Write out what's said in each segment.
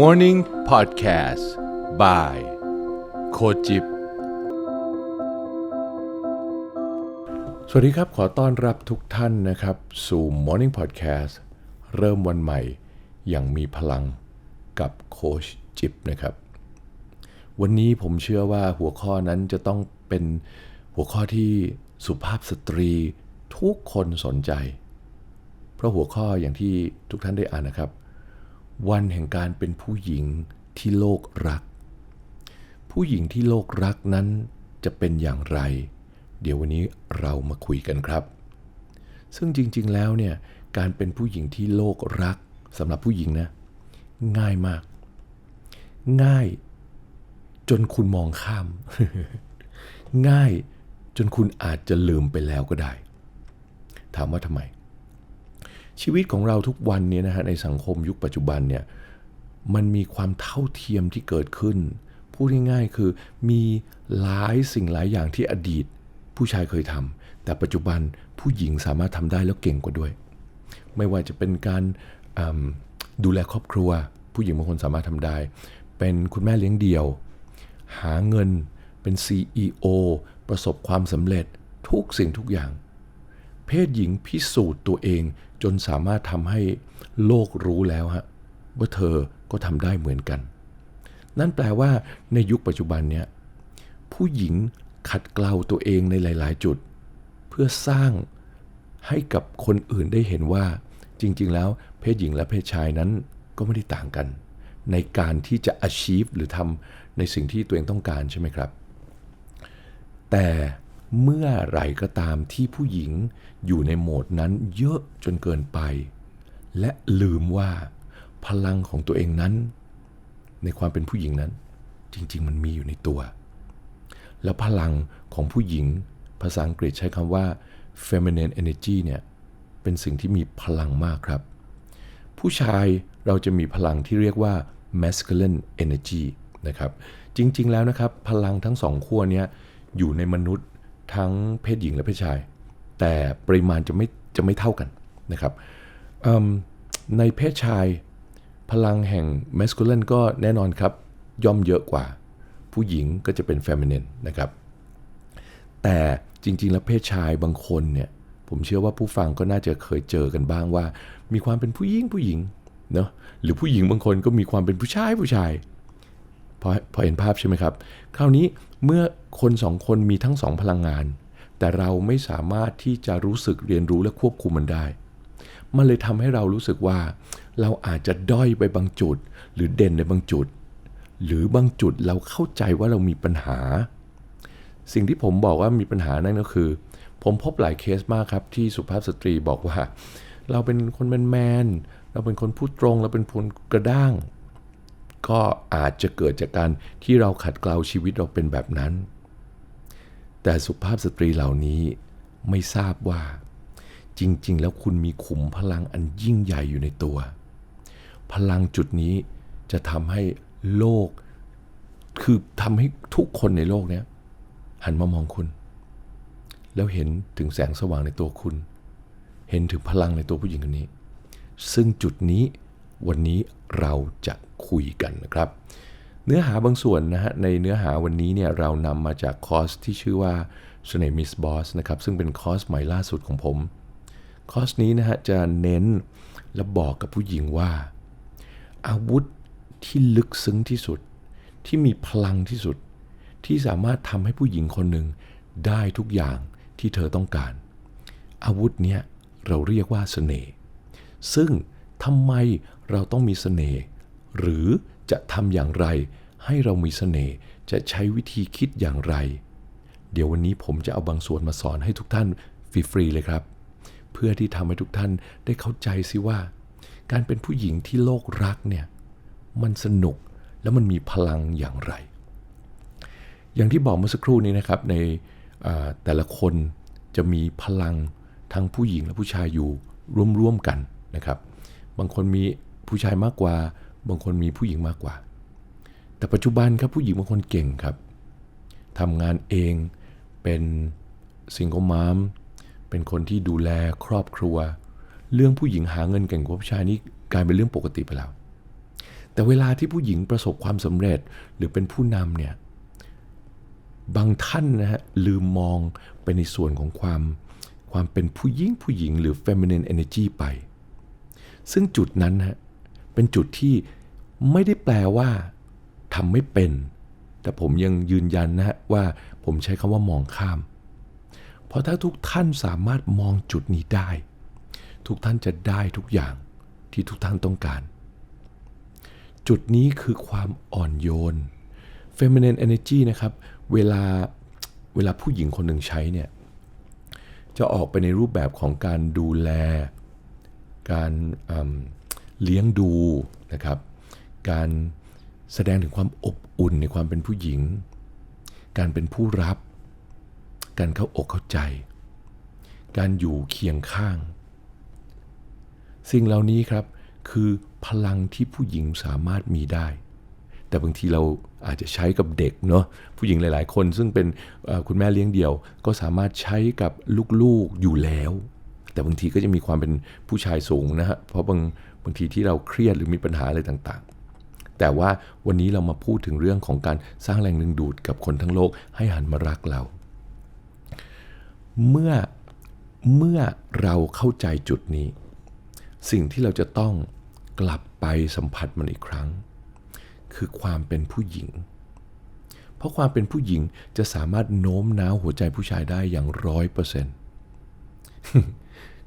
Morning Podcast by โคจิบ สวัสดีครับ ขอต้อนรับทุกท่านนะครับ สู่ Morning Podcast เริ่มวันใหม่อย่างมีพลังกับโคชจิบนะครับ วันนี้ผมเชื่อว่าหัวข้อนั้นจะต้องเป็นหัวข้อที่สุภาพสตรีทุกคนสนใจ เพราะหัวข้ออย่างที่ทุกท่านได้อ่านนะครับ วันแห่งการเป็นผู้หญิงที่โลกรัก ผู้หญิงที่โลกรักนั้นจะเป็นอย่างไร เดี๋ยววันนี้เรามาคุยกันครับ ซึ่งจริงๆแล้วเนี่ยการเป็นผู้หญิงที่โลกรักสำหรับผู้หญิงนะ ง่ายมาก ง่ายจนคุณมองข้าม ง่ายจนคุณอาจจะลืมไปแล้วก็ได้ ถามว่าทำไม ชีวิตของเราทุกวันเนี่ยนะฮะในสังคมยุคปัจจุบันเนี่ยมันมีความเท่าเทียมที่เกิดขึ้น พูดง่ายๆคือมีหลายสิ่งหลายอย่างที่อดีต ผู้ชายเคยทำแต่ปัจจุบันผู้หญิงสามารถทำได้แล้วเก่งกว่าด้วย ไม่ว่าจะเป็นการดูแลครอบครัว ผู้หญิงบางคนสามารถทำได้ เป็นคุณแม่เลี้ยงเดี่ยว หาเงินเป็น CEO ประสบความสำเร็จทุกสิ่งทุกอย่าง เพศหญิงพิสูจน์ตัวเองจนสามารถทำให้โลกรู้แล้วฮะว่าเธอก็ทำได้เหมือนกัน นั่นแปลว่าในยุคปัจจุบันเนี้ยผู้หญิงขัดเกลาตัวเองในหลาย ๆ จุด เพื่อสร้างให้กับคนอื่นได้เห็นว่า จริง ๆ แล้วเพศหญิงและเพศชายนั้นก็ไม่ได้ต่างกัน ในการที่จะ achieve หรือทำในสิ่งที่ตัวเองต้องการใช่ไหมครับ แต่ เมื่อไหร่ก็ตามที่ผู้หญิงอยู่ในโหมดนั้นเยอะจนเกินไป และลืมว่าพลังของตัวเองนั้น ในความเป็นผู้หญิงนั้น จริง ๆ มันมีอยู่ในตัว แล้วพลังของผู้หญิง ภาษาอังกฤษใช้คำว่า feminine energy เนี่ยเป็นสิ่งที่มีพลังมากครับ ผู้ชายเราจะมีพลังที่เรียกว่า masculine energy นะครับ จริง ๆ แล้วนะครับ พลังทั้งสองขั้วเนี้ยอยู่ในมนุษย์ ทั้งเพศหญิงและเพศชาย แต่ปริมาณจะไม่จะไม่เท่ากันนะครับในเพศชายพลังแห่ง masculine ก็แน่นอนครับ ย่อมเยอะกว่า ผู้หญิงก็จะเป็น feminine นะครับ แต่จริง ๆ แล้วเพศชายบางคนเนี่ยผมเชื่อว่าผู้ฟังก็น่าจะเคยเจอกันบ้างว่า มีความเป็นผู้หญิงผู้หญิงเนาะหรือผู้หญิงบางคนก็มีความเป็นผู้ชายผู้ชาย พอพอเห็นภาพใช่ไหมครับ คราวนี้เมื่อคนสองคนมีทั้งสองพลังงาน แต่เราไม่สามารถที่จะรู้สึกเรียนรู้และควบคุมมันได้ มันเลยทำให้เรารู้สึกว่า เราอาจจะด้อยไปบางจุด หรือเด่นในบางจุด หรือบางจุดเราเข้าใจว่าเรามีปัญหา สิ่งที่ผมบอกว่ามีปัญหานั่นก็คือ ผมพบหลายเคสมากครับที่สุภาพสตรีบอกว่า เราเป็นคนแมนๆเราเป็นคนพูดตรง เราเป็นคนกระด้าง ก็อาจจะเกิดจากการที่เราขัดเกลาชีวิตเราเป็นแบบนั้น แต่สุภาพสตรีเหล่านี้ไม่ทราบว่า จริง ๆ แล้วคุณมีขุมพลังอันยิ่งใหญ่อยู่ในตัว พลังจุดนี้จะทำให้โลก คือทำให้ทุกคนในโลกนี้หันมามองคุณ แล้วเห็นถึงแสงสว่างในตัวคุณ เห็นถึงพลังในตัวผู้หญิงคนนี้ ซึ่งจุดนี้วันนี้ เราจะคุยกันนะครับ เนื้อหาบางส่วนนะฮะในเนื้อหาวันนี้เนี่ยเรานำมาจากคอร์สที่ชื่อว่า s n a m i s Boss นะครับซึ่งเป็นคอร์สใหม่ล่าสุดของผม คอร์สนี้นะฮะจะเน้นและบอกกับผู้หญิงว่า อาวุธที่ลึกซึ้งที่สุด ที่มีพลังที่สุด ที่สามารถทำให้ผู้หญิงคนหนึ่งได้ทุกอย่างที่เธอต้องการ อาวุธเนี้ยเราเรียกว่าเสน่ห์ซึ่งทำไม เราต้องมีเสน่ห์หรือจะทำอย่างไร ให้เรามีเสน่ห์จะใช้วิธีคิดอย่างไร เดี๋ยววันนี้ผมจะเอาบางส่วนมาสอนให้ทุกท่านฟรีๆเลยครับ เพื่อที่ทำให้ทุกท่านได้เข้าใจซิว่า การเป็นผู้หญิงที่โลกรักเนี่ยมันสนุกแล้วมันมีพลังอย่างไร อย่างที่บอกเมื่อสักครู่นี้นะครับในแต่ละคนจะมีพลังทั้งผู้หญิงและผู้ชายอยู่ร่วมๆกันนะครับ บางคนมี ผู้ชายมากกว่า บางคนมีผู้หญิงมากกว่า แต่ปัจจุบันครับผู้หญิงบางคนเก่งครับทำงานเองเป็นซิงเกิลมามเป็นคนที่ดูแลครอบครัว เรื่องผู้หญิงหาเงินเก่งกว่าผู้ชายนี่กลายเป็นเรื่องปกติไปแล้ว แต่เวลาที่ผู้หญิงประสบความสำเร็จหรือเป็นผู้นำเนี่ยบางท่านนะฮะลืมมองไปในส่วนของความความเป็นผู้หญิงผู้หญิงหรือ feminine energy ไป ซึ่งจุดนั้นฮะ เป็นจุดที่ไม่ได้แปลว่าทำไม่เป็น แต่ผมยังยืนยันนะฮะว่าผมใช้คำว่ามองข้าม เพราะถ้าทุกท่านสามารถมองจุดนี้ได้ ทุกท่านจะได้ทุกอย่างที่ทุกท่านต้องการ จุดนี้คือความอ่อนโยน feminine energy นะครับ เวลาเวลาผู้หญิงคนหนึ่งใช้เนี่ยจะออกไปในรูปแบบของการดูแล การ เลี้ยงดูนะครับ การแสดงถึงความอบอุ่นในความเป็นผู้หญิง การเป็นผู้รับ การเข้าอกเข้าใจ การอยู่เคียงข้าง สิ่งเหล่านี้ครับคือพลังที่ผู้หญิงสามารถมีได้ แต่บางทีเราอาจจะใช้กับเด็กเนาะผู้หญิงหลาย ๆ คนซึ่งเป็นคุณแม่เลี้ยงเดี่ยว ก็สามารถใช้กับลูกๆอยู่แล้ว แต่บางทีก็จะมีความเป็นผู้ชายสูงนะฮะเพราะบาง บางทีที่เราเครียดหรือมีปัญหาอะไรต่างๆ แต่ว่าวันนี้เรามาพูดถึงเรื่องของการสร้างแรงดึงดูดกับคนทั้งโลกให้หันมารักเรา เมื่อเมื่อเราเข้าใจจุดนี้ สิ่งที่เราจะต้องกลับไปสัมผัสมันอีกครั้ง คือความเป็นผู้หญิง เพราะความเป็นผู้หญิงจะสามารถโน้มน้าวหัวใจผู้ชายได้อย่างร้อยเปอร์เซนต์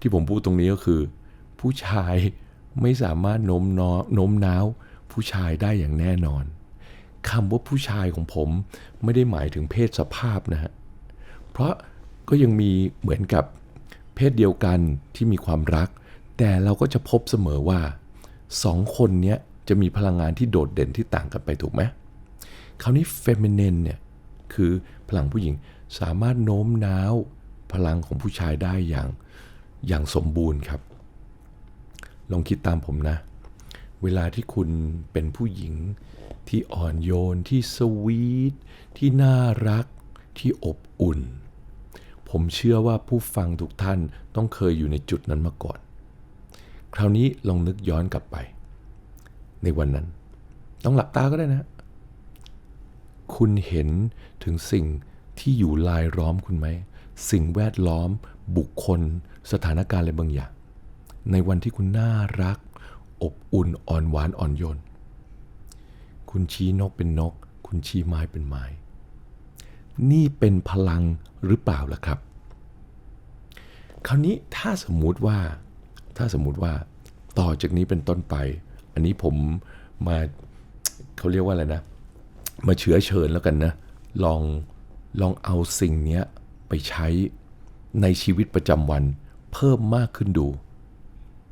ที่ผมพูดตรงนี้ก็คือ ผู้ชาย ไม่สามารถโน้มน้อโน้มน้าวผู้ชายได้อย่างแน่นอนคำว่าผู้ชายของผมไม่ได้หมายถึงเพศสภาพนะฮะ เพราะก็ยังมีเหมือนกับเพศเดียวกันที่มีความรัก แต่เราก็จะพบเสมอว่าสองคนนี้จะมีพลังงานที่โดดเด่นที่ต่างกันไปถูกไหมคราวนี้เฟมินินเนี่ยคือพลังผู้หญิงสามารถโน้มน้าวพลังของผู้ชายได้อย่างอย่างสมบูรณ์ครับ ลองคิดตามผมนะ เวลาที่คุณเป็นผู้หญิงที่อ่อนโยนที่สวีทที่น่ารัก ที่อบอุ่น ผมเชื่อว่าผู้ฟังทุกท่านต้องเคยอยู่ในจุดนั้นมาก่อน คราวนี้ลองนึกย้อนกลับไป ในวันนั้น ต้องหลับตาก็ได้นะ คุณเห็นถึงสิ่งที่อยู่ลายล้อมคุณไหม สิ่งแวดล้อม บุคคล สถานการณ์อะไรบางอย่าง ในวันที่คุณน่ารัก อบอุ่นอ่อนหวานอ่อนโยน คุณชี้นกเป็นนก คุณชี้ไม้เป็นไม้ นี่เป็นพลังหรือเปล่าล่ะครับ คราวนี้ถ้าสมมุติว่า ถ้าสมมุติว่าต่อจากนี้เป็นต้นไป อันนี้ผมมาเขาเรียกว่าอะไรนะ มาเชื้อเชิญแล้วกันนะ ลองลองเอาสิ่งนี้ไปใช้ในชีวิตประจำวันเพิ่มมากขึ้นดู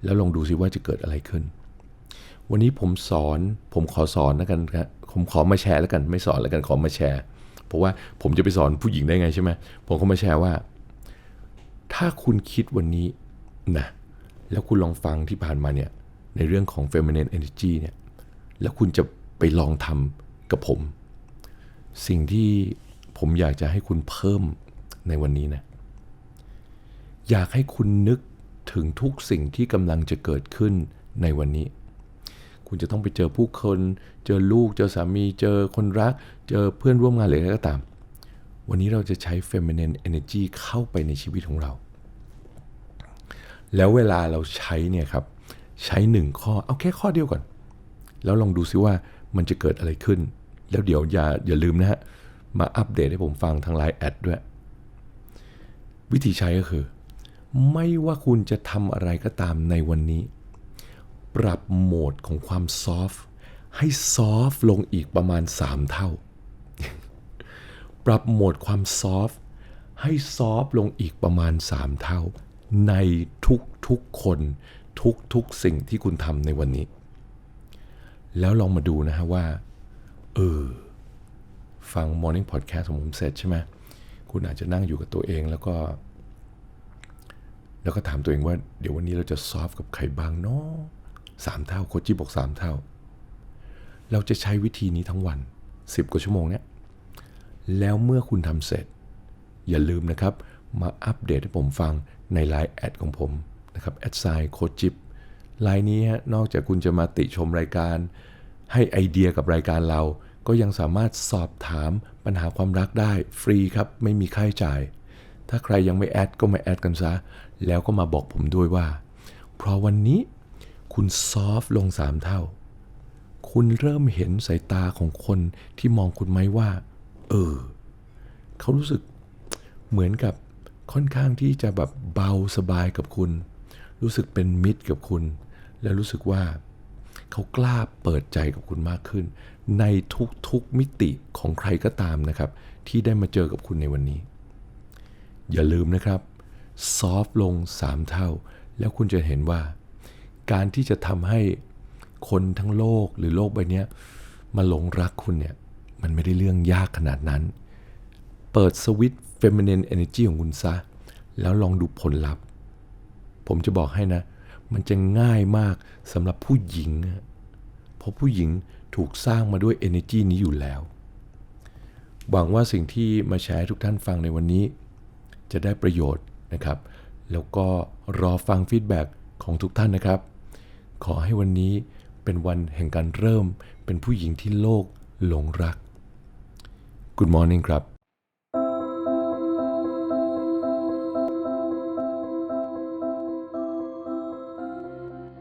แล้วลองดูซิว่าจะเกิดอะไรขึ้น วันนี้ผมสอนผมขอสอนแล้วกันครับผมขอมาแชร์แล้วกัน ไม่สอนแล้วกันขอมาแชร์ เพราะว่าผมจะไปสอนผู้หญิงได้ไงใช่ไหมผมก็มาแชร์ว่า ถ้าคุณคิดวันนี้นะแล้วคุณลองฟังที่ผ่านมาเนี่ยในเรื่องของ feminine energy เนี่ยแล้วคุณจะไปลองทำกับผม สิ่งที่ผมอยากจะให้คุณเพิ่มในวันนี้นะ อยากให้คุณนึก ถึงทุกสิ่งที่กำลังจะเกิดขึ้นในวันนี้ คุณจะต้องไปเจอผู้คน เจอลูก เจอสามี เจอคนรัก เจอเพื่อนร่วมงานหรืออะไรก็ตาม วันนี้เราจะใช้ feminine energy เข้าไปในชีวิตของเรา แล้วเวลาเราใช้เนี่ยครับ ใช้หนึ่งข้อ เอาแค่ข้อเดียวก่อน แล้วลองดูซิว่ามันจะเกิดอะไรขึ้น แล้วเดี๋ยวอย่าอย่าลืมนะฮะ มาอัปเดตให้ผมฟังทางไลน์แอดด้วย วิธีใช้ก็คือ ไม่ว่าคุณจะทำอะไรก็ตามในวันนี้ ปรับโหมดของความซอฟให้ซอฟลงอีกประมาณ 3 เท่า ปรับโหมดความซอฟให้ซอฟลงอีกประมาณ 3 เท่า ในทุกๆคน ทุกๆสิ่งที่คุณทำในวันนี้ แล้วลองมาดูนะฮะว่า เออ ฟัง Morning Podcast ของผมเสร็จใช่ไหมคุณอาจจะนั่งอยู่กับตัวเองแล้วก็ แล้วก็ถามตัวเองว่าเดี๋ยววันนี้เราจะซอฟกับใครบ้างเนาะสามเท่าโคจิบอกสามเท่า เราจะใช้วิธีนี้ทั้งวัน 10 กว่าชั่วโมงเนี้ยแล้วเมื่อคุณทำเสร็จ อย่าลืมนะครับ มาอัปเดตให้ผมฟังในไลน์แอดของผมนะครับแอดไซน์โคจิบไลน์นี้นอกจากคุณจะมาติชมรายการ ให้ไอเดียกับรายการเรา ก็ยังสามารถสอบถามปัญหาความรักได้ฟรีครับ ไม่มีค่าใช้จ่าย ถ้าใครยังไม่แอดก็มาแอดกันซะ แล้วก็มาบอกผมด้วยว่า เพราะวันนี้คุณซอฟต์ลงสามเท่า คุณเริ่มเห็นสายตาของคนที่มองคุณไหมว่า เออ เขารู้สึกเหมือนกับค่อนข้างที่จะแบบเบาสบายกับคุณ รู้สึกเป็นมิตรกับคุณ และรู้สึกว่าเขากล้าเปิดใจกับคุณมากขึ้น ในทุกๆมิติของใครก็ตามนะครับ ที่ได้มาเจอกับคุณในวันนี้ อย่าลืมนะครับ ซอฟต์ลง 3 เท่า แล้วคุณจะเห็นว่า การที่จะทำให้คนทั้งโลกหรือโลกใบนี้มาหลงรักคุณเนี่ย มันไม่ได้เรื่องยากขนาดนั้น เปิดสวิตช์ Feminine Energy ของคุณซะ แล้วลองดูผลลัพธ์ ผมจะบอกให้นะ มันจะง่ายมากสำหรับผู้หญิง เพราะผู้หญิงถูกสร้างมาด้วย energy นี้อยู่แล้ว หวังว่าสิ่งที่มาแชร์ให้ทุกท่านฟังในวันนี้ จะได้ประโยชน์ นะครับ แล้วก็รอฟังฟีดแบ็กของทุกท่านนะครับ ขอให้วันนี้เป็นวันแห่งการเริ่มเป็นผู้หญิงที่โลกหลงรัก Good morning ครับ